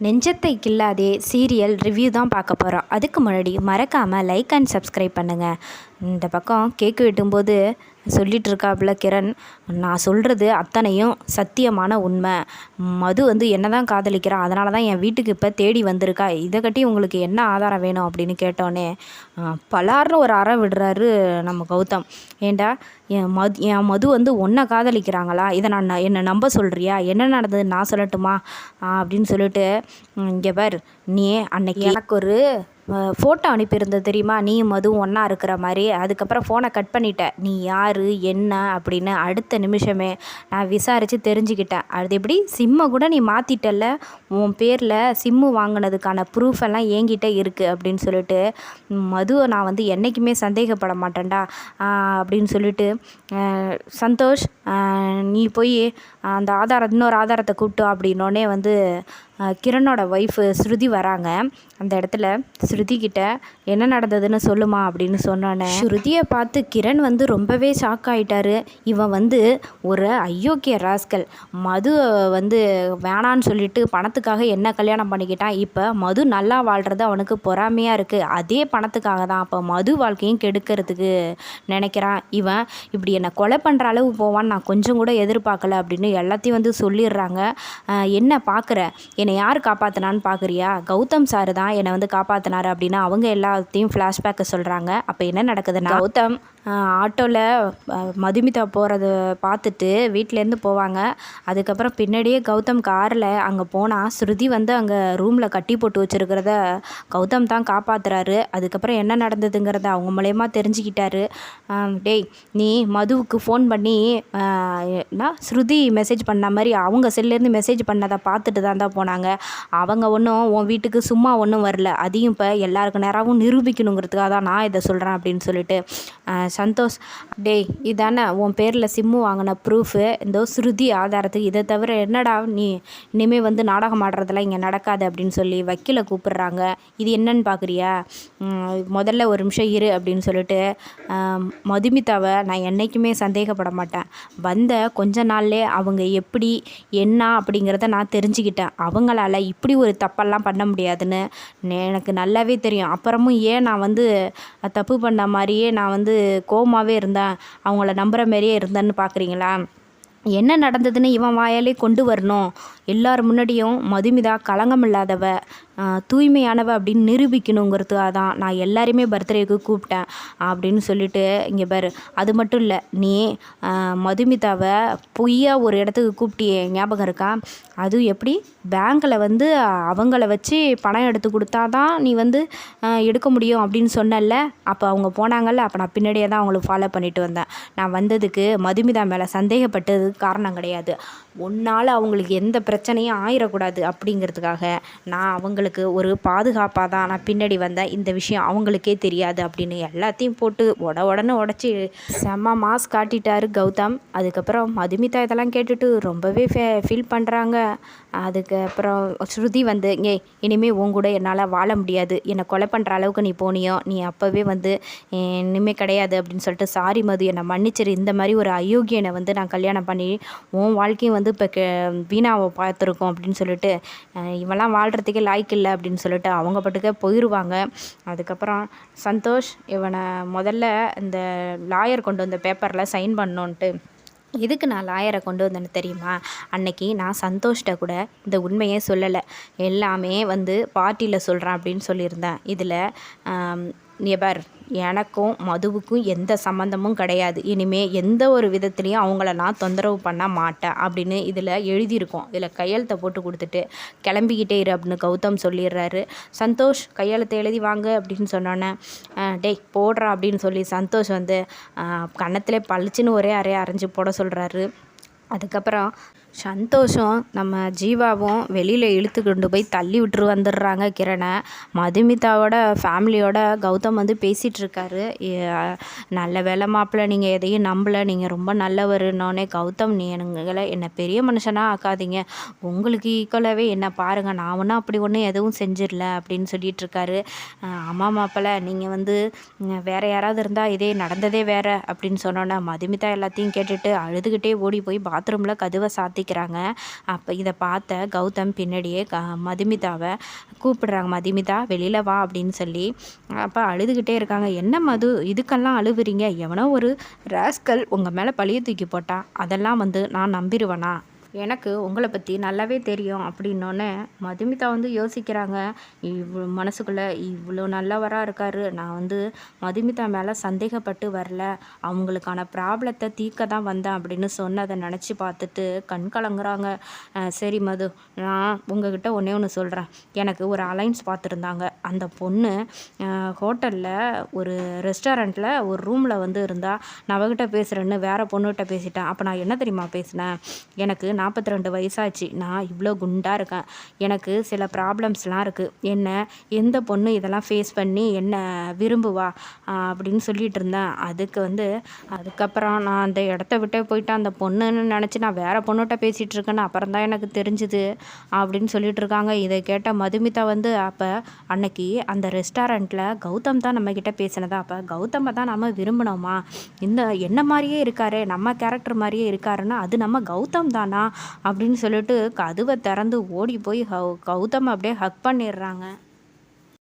நெஞ்சத்தை கில்லாதே serial review தான் பார்க்க போகிறோம் அதுக்கு முன்னாடி மறக்காமல் லைக் அண்ட் சப்ஸ்கிரைப் பண்ணுங்கள் இந்த பக்கம் கேக்கு வெட்டும்போது சொல்லிட்டு இருக்காப்புல கிரண். நான் சொல்கிறது அத்தனையும் சத்தியமான உண்மை. மது வந்து என்ன தான் காதலிக்கிறான் அதனால தான் என் வீட்டுக்கு இப்போ தேடி வந்திருக்கா. இதை கட்டி உங்களுக்கு என்ன ஆதாரம் வேணும் அப்படின்னு கேட்டோன்னே பலார்னு ஒரு அறை விடுறாரு நம்ம கௌதம். ஏண்டா என் மது என் மது வந்து ஒன்றை காதலிக்கிறாங்களா? இதை நான் ந- என்னை நம்ப சொல்கிறியா என்ன நடந்தது நான் சொல்லட்டுமா? அப்படின்னு சொல்லிட்டு இங்கே பார். நீ அன்னைக்கு எனக்கு ஒரு ஃபோட்டோ அனுப்பியிருந்தது தெரியுமா? நீ மதுவும் ஒன்றா இருக்கிற மாதிரி. அதுக்கப்புறம் ஃபோனை கட் பண்ணிட்ட. நீ யார்? என்ன? அப்படின்னு அடுத்த நிமிஷமே நான் விசாரித்து தெரிஞ்சுக்கிட்டேன். அது எப்படி? சிம்மை கூட நீ மாற்றிட்டல்ல உன் பேரில் சிம்மு வாங்கினதுக்கான ப்ரூஃப் எல்லாம் என்கிட்ட இருக்குது அப்படின்னு சொல்லிட்டு மதுவை நான் வந்து என்றைக்குமே சந்தேகப்பட மாட்டேன்டா அப்படின்னு சொல்லிட்டு சந்தோஷ் நீ போய் அந்த ஆதாரம் இன்னொரு ஆதாரத்தை கூப்பிட்டு அப்படின்னோடனே வந்து கிரணோட ஒய்ஃபு ஸ்ருதி வராங்க. அந்த இடத்துல ஸ்ருதி கிட்ட என்ன நடந்ததுன்னு சொல்லுமா அப்படின்னு சொன்னோன்னே ஸ்ருதியை பார்த்து கிரண் வந்து ரொம்பவே ஷாக் ஆகிட்டாரு இவன் வந்து ஒரு அயோக்கிய ராஸ்கல் மது வந்து வேணான்னு சொல்லிட்டு பணத்துக்காக என்ன கல்யாணம் பண்ணிக்கிட்டான். இப்போ மது நல்லா வாழ்கிறது அவனுக்கு பொறாமையாக இருக்குது அதே பணத்துக்காக தான் அப்போ மது வாழ்க்கையும் கெடுக்கிறதுக்கு நினைக்கிறான். இவன் இப்படி என்னை கொலை பண்ணுற அளவு போவான்னு நான் கொஞ்சம் கூட எதிர்பார்க்கல அப்படின்னு எல்லாத்தையும் வந்து சொல்லிடுறாங்க. என்ன பார்க்குற என்னை யார் காப்பாற்றினான்னு பார்க்குறியா கௌதம் சார் தான் என்னை வந்து காப்பாற்றினார் அப்படின்னு அவங்க எல்லாத்தையும் ஃப்ளாஷ்பேக்கை சொல்கிறாங்க அப்போ என்ன நடக்குதுன்னா கௌதம் ஆட்டோவில் மதுமிதா போகிறத பார்த்துட்டு வீட்டிலேருந்து போவாங்க. அதுக்கப்புறம் பின்னாடியே கௌதம் காரில் அங்கே போனால் ஸ்ருதி வந்து அங்கே ரூமில் கட்டி போட்டு வச்சுருக்கிறத கௌதம் தான் காப்பாற்றுறாரு அதுக்கப்புறம் என்ன நடந்ததுங்கிறத அவங்க மூலயமா தெரிஞ்சுக்கிட்டாரு. டேய் நீ மதுவுக்கு ஃபோன் பண்ணி என்ன ஸ்ருதி மெசேஜ் பண்ண மாதிரி அவங்க செல்லேருந்து மெசேஜ் பண்ணதை பார்த்துட்டு தான் தான் போனாங்க. அவங்க ஒன்றும் உன் வீட்டுக்கு சும்மா ஒன்றும் வரல. அதையும் இப்போ எல்லாருக்கு நேராகவும் நிரூபிக்கணுங்கிறதுக்காக தான் நான் இதை சொல்கிறேன் அப்படின்னு சொல்லிட்டு சந்தோஷ் டேய் இதானே? உன் பேரில் சிம்மு வாங்கின ப்ரூஃபு இந்த ஸ்ருதி ஆதாரத்துக்கு இதை தவிர என்னடா நீ? இனிமேல் வந்து நாடகம் ஆடுறதெல்லாம் இங்கே நடக்காது அப்படின்னு சொல்லி வக்கீலை கூப்பிடுறாங்க. இது என்னன்னு பார்க்குறியா முதல்ல ஒரு நிமிஷம் இரு அப்படின்னு சொல்லிட்டு மதுமிதாவை நான் என்றைக்குமே சந்தேகப்பட மாட்டேன். வந்த கொஞ்ச நாள்லே அவங்க எப்படி என்ன அப்படிங்கிறத நான் தெரிஞ்சுக்கிட்டேன். அவங்களால இப்படி ஒரு தப்பெல்லாம் பண்ண முடியாதுன்னு எனக்கு நல்லாவே தெரியும். அப்புறமும் ஏன் நான் வந்து தப்பு பண்ண மாதிரியே நான் வந்து கோமாவே இருந்தேன் அவங்கள நம்புகிற மாதிரியே இருந்தேன்னு பார்க்குறீங்களா என்ன நடந்ததுன்னு இவன் வாயாலே கொண்டு வரணும். எல்லார் முன்னாடியும் மதுமிதா களங்கம் இல்லாதவ தூய்மையானவ அப்படின்னு நிரூபிக்கணுங்கிறதுக்காக தான் நான் எல்லாரையுமே பர்த்டேக்கு கூப்பிட்டேன் அப்படின்னு சொல்லிட்டு இங்கே பாரு. அது மட்டும் இல்லை நீ மதுமிதாவை பொய்யா ஒரு இடத்துக்கு கூப்பிட்டியே ஞாபகம் இருக்கா? அதுவும் எப்படி? பேங்க்கில் வந்து அவங்கள வச்சு பணம் எடுத்து கொடுத்தா தான் நீ வந்து எடுக்க முடியும் அப்படின்னு சொன்னல அப்போ அவங்க போனாங்கல்ல அப்போ நான் பின்னாடியே தான் அவங்களுக்கு ஃபாலோ பண்ணிட்டு வந்தேன். நான் வந்ததுக்கு மதுமிதா மேலே சந்தேகப்பட்டது சந்தேகப்பட்டதுக்கு காரணம் கிடையாது. உன்னால் அவங்களுக்கு எந்த பிரச்சனையும் ஆயிடக்கூடாது அப்படிங்கிறதுக்காக நான் அவங்களுக்கு ஒரு பாதுகாப்பாக தான் நான் பின்னாடி வந்தேன் இந்த விஷயம் அவங்களுக்கே தெரியாது அப்படின்னு எல்லாத்தையும் போட்டு உட உடனே உடச்சி செம்ம மாஸ் காட்டிட்டாரு கௌதம். அதுக்கப்புறம் மதுமிதா இதெல்லாம் கேட்டுட்டு ரொம்பவே ஃபே ஃபீல் பண்ணுறாங்க அதுக்கப்புறம் ஸ்ருதி வந்து ஏ இனிமேல் உன் கூட என்னால் வாழ முடியாது. என்னை கொலை பண்ணுற அளவுக்கு நீ போனியோ நீ அப்போவே வந்து இனிமேல் இனிமே கிடையாது அப்படின்னு சொல்லிட்டு சாரி மது என்னை மன்னிச்சிரு. இந்த மாதிரி ஒரு அயோக்கியனை வந்து நான் கல்யாணம் பண்ணி உன் வாழ்க்கையும் வந்து இப்போ வீணாவை பார்த்துருக்கோம் அப்படின்னு சொல்லிட்டு இவெல்லாம் வாழ்கிறதுக்கே லாய்க்கு இல்லை அப்படின்னு சொல்லிட்டு அவங்க பாட்டுக்கே போயிடுவாங்க அதுக்கப்புறம் சந்தோஷ் இவனை முதல்ல இந்த லாயர் கொண்டு வந்த பேப்பரில் சைன் பண்ணோன்ட்டு எதுக்கு நான் லாயரை கொண்டு வந்தேன்னு தெரியுமா? அன்னைக்கு நான் சந்தோஷ்ட கூட இந்த உண்மையே சொல்லலை. எல்லாமே வந்து பார்ட்டியில் சொல்கிறேன் அப்படின்னு சொல்லியிருந்தேன். இதில் நிபர் எனக்கும் மதுவுக்கும் எந்த சம்மந்தமும் கிடையாது. இனிமேல் எந்த ஒரு விதத்துலேயும் அவங்கள நான் தொந்தரவு பண்ண மாட்டேன் அப்படின்னு இதில் எழுதியிருக்கோம். இதில் கையெழுத்தை போட்டு கொடுத்துட்டு கிளம்பிக்கிட்டே இரு அப்படின்னு கௌதம் சொல்லிடுறாரு. சந்தோஷ் கையெழுத்தை எழுதி வாங்க அப்படின்னு சொன்னோன்னே டேய் போடுறா அப்படின்னு சொல்லி சந்தோஷ் வந்து கன்னத்திலே பளிச்சுன்னு ஒரே அறைய அரைஞ்சு போட சொல்கிறாரு அதுக்கப்புறம் சந்தோஷம். நம்ம ஜீவாவும் வெளியில் இழுத்து கொண்டு போய் தள்ளி விட்டுரு வந்துடுறாங்க கிரணை. மதுமிதாவோட ஃபேமிலியோட கௌதம் வந்து பேசிகிட்ருக்காரு நல்ல வேலை மாப்பிள்ள நீங்கள் எதையும் நம்பலை. நீங்கள் ரொம்ப நல்லவருன்னொடனே கௌதம் நீ எங்களை என்னை பெரிய மனுஷனாக ஆக்காதீங்க. உங்களுக்கு ஈக்குவலாகவே என்ன பாருங்கள் நான் ஒன்றும் அப்படி ஒன்றும் எதுவும் செஞ்சிடல. அப்படின்னு சொல்லிட்டு இருக்காரு "அஹ், ஆமாம் நீங்கள் வந்து வேறு யாராவது இருந்தால் இதே நடந்ததே வேறு. அப்படின்னு சொன்னோன்னே மதுமிதா எல்லாத்தையும் கேட்டுட்டு அழுதுகிட்டே ஓடி போய் பாத்ரூமில் கதவை சாத்தி காமிக்கிறாங்க. அப்போ இதை பார்த்த கௌதம் பின்னாடியே க மதுமிதாவை கூப்பிடுறாங்க. மதுமிதா வெளியில் வா அப்படின்னு சொல்லி அப்போ அழுதுகிட்டே இருக்காங்க. என்ன மது இதுக்கெல்லாம் அழுவுறீங்க? எவனோ ஒரு ராஸ்கல் உங்கள் மேலே பழிய தூக்கி போட்டா அதெல்லாம் வந்து நான் நம்பிடுவேனா எனக்கு உங்களை பற்றி நல்லாவே தெரியும் அப்படின்னோடனே மதுமிதா வந்து யோசிக்கிறாங்க. இவ்வளோ மனசுக்குள்ளே இவ்வளோ நல்லவராக இருக்கார். நான் வந்து மதுமிதா மேலே சந்தேகப்பட்டு வரல. அவங்களுக்கான ப்ராப்ளத்தை தீர்க்க தான் வந்தேன் அப்படின்னு சொன்னதை நினச்சி பார்த்துட்டு கண் கலங்குறாங்க. சரி மது நான் உங்ககிட்ட ஒன்றே ஒன்று சொல்கிறேன் எனக்கு ஒரு அலைன்ஸ் பார்த்துருந்தாங்க. அந்த பொண்ணு ஹோட்டலில் ஒரு ரெஸ்டாரண்ட்டில் ஒரு ரூமில் வந்து இருந்தால் நான் அவகிட்ட பேசுகிறேன்னு வேறு பொண்ணுகிட்ட பேசிட்டேன். அப்போ நான் என்ன தெரியுமா பேசினேன்? எனக்கு நான் நாற்பத்தி ரெண்டு வயசாச்சு. நான் இவ்வளோ குண்டாக இருக்கேன். எனக்கு சில ப்ராப்ளம்ஸ்லாம் இருக்குது என்ன எந்த பொண்ணு இதெல்லாம் ஃபேஸ் பண்ணி என்ன விரும்புவா? அப்படின்னு சொல்லிட்டு இருந்தேன். அதுக்கு வந்து அதுக்கப்புறம் நான் அந்த இடத்த விட்டே போயிட்டு அந்த பொண்ணுன்னு நினச்சி நான் வேறு பொண்ணுகிட்ட பேசிகிட்டு இருக்கேன்னு அப்புறம் தான் எனக்கு தெரிஞ்சுது. அப்படின்னு சொல்லிட்டு இருக்காங்க. இதை கேட்ட மதுமிதா வந்து அப்போ அன்னைக்கு அந்த ரெஸ்டாரண்ட்டில் கௌதம் தான் நம்மக்கிட்ட பேசினதா? அப்போ கௌதமை தான் நம்ம விரும்பினோமா? இந்த என்ன மாதிரியே இருக்காரு நம்ம கேரக்டர் மாதிரியே இருக்காருன்னா அது நம்ம கௌதம் தானா? அப்படின்னு சொல்லிட்டு கதவை திறந்து ஓடி போய் கௌதம் அப்படியே ஹக் பண்ணிடுறாங்க.